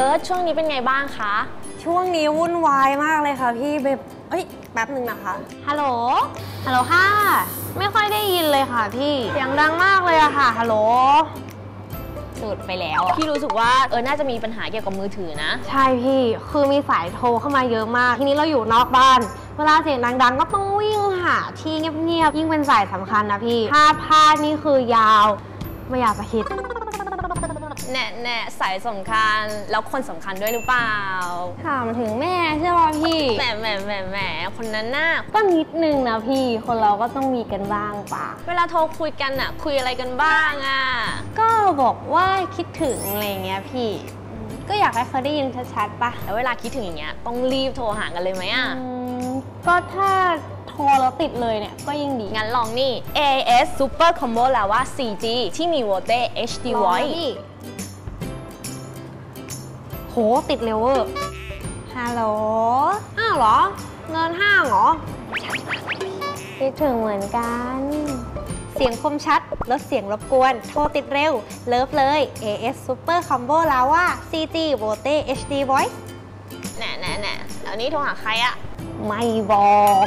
เออช่วงนี้เป็นไงบ้างคะ ช่วงนี้วุ่นวายมากเลยค่ะพี่เบบเอ้ยแป๊บหนึ่งนะคะ ฮัลโหล ฮัลโหลค่ะ ไม่ค่อยได้ยินเลยค่ะพี่ เสียงดังมากเลยอะค่ะ ฮัลโหลสุดไปแล้วอะพี่รู้สึกว่าเออ น่าจะมีปัญหาเกี่ยวกับมือถือนะ ใช่พี่ คือมีสายโทรเข้ามาเยอะมาก ทีนี้เราอยู่นอกบ้าน เวลาเสียงดังๆ ก็ต้องวิ่งหาที่เงียบๆ ยิ่งเป็นสายสำคัญนะพี่ ถ้าพลาดนี่คือยาว ไม่อยากจะคิด แน่แน่สายสำคัญแล้วคนสำคัญด้วยหรือเปล่า ถามถึงแม่ใช่ป่ะพี่แหมแหมแหมแหมคนนั้นน่ะก็นิดนึงนะพี่คนเราก็ต้องมีกันบ้างปะเวลาโทรคุยกันอะคุยอะไรกันบ้างอะก็บอกว่าคิดถึงอะไรเงี้ยพี่อืมก็อยากให้เขาได้ยินชัดๆปะแล้วเวลาคิดถึงอย่างเงี้ยต้องรีบโทรหากันเลยไหมอะอืมก็ถ้าโทรแล้วติดเลยเนี่ย ก็ยิ่งดี งั้นลองนี่ AIS Super Combo แล้วว่า 4G ที่มี VoLTE HD ลองนะ Voice พี่ โหติดเร็วเวอร์ฮัลโหลห้าวเหรอ เงินห้างเหรอคิดถึงเหมือนกัน เสียงคมชัด ลดเสียงรบกวน โทรติดเร็ว เลิฟเลย AS Super Combo แล้วว่า 4G VoLTE HD Voice แน่แน่แน่แล้วนี่โทรหาใครอะไม่บอก